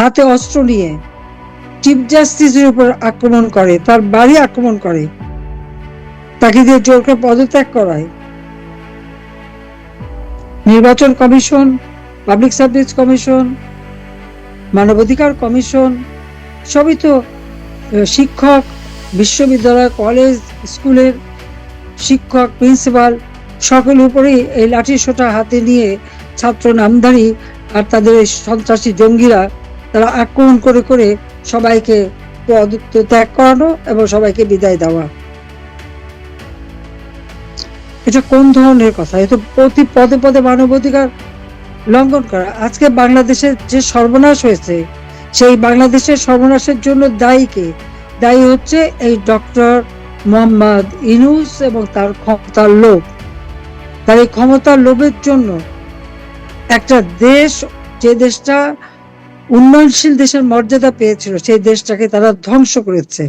হাতে অস্ত্র নিয়ে চিফ জাস্টিসের উপর আক্রমণ করে, তার বাড়ি আক্রমণ করে। তাকে দিয়ে জোর করে পদত্যাগ করায়। নির্বাচন কমিশন, পাবলিক সার্ভিস কমিশন, মানবাধিকার কমিশন, সবই তো শিক্ষক, বিশ্ববিদ্যালয়, কলেজ, স্কুলের শিক্ষক, প্রিন্সিপাল সকলের উপরেই এই লাঠি সোটা হাতে নিয়ে ছাত্র নামধারী আর তাদের সন্ত্রাসী জঙ্গিরা তারা আক্রমণ করে করে সবাইকে পদ ত্যাগ করানো এবং সবাইকে বিদায় দেওয়া। এটা কোন ধরনের কথা? এ তো প্রতি পদে পদে মানবাধিকার লঙ্ঘন করা। আজকে বাংলাদেশের যে সর্বনাশ হয়েছে, সেই বাংলাদেশের সর্বনাশের জন্য দায়ী কে? দায়ী হচ্ছে এই ডক্টর মোহাম্মদ ইনুস এবং তার ক্ষমতার লোভ। তার এই ক্ষমতার লোভের জন্য একটা দেশ, যে দেশটা উন্নয়নশীল দেশের মর্যাদা পেয়েছিল সেই দেশটাকে তারা ধ্বংস করেছে।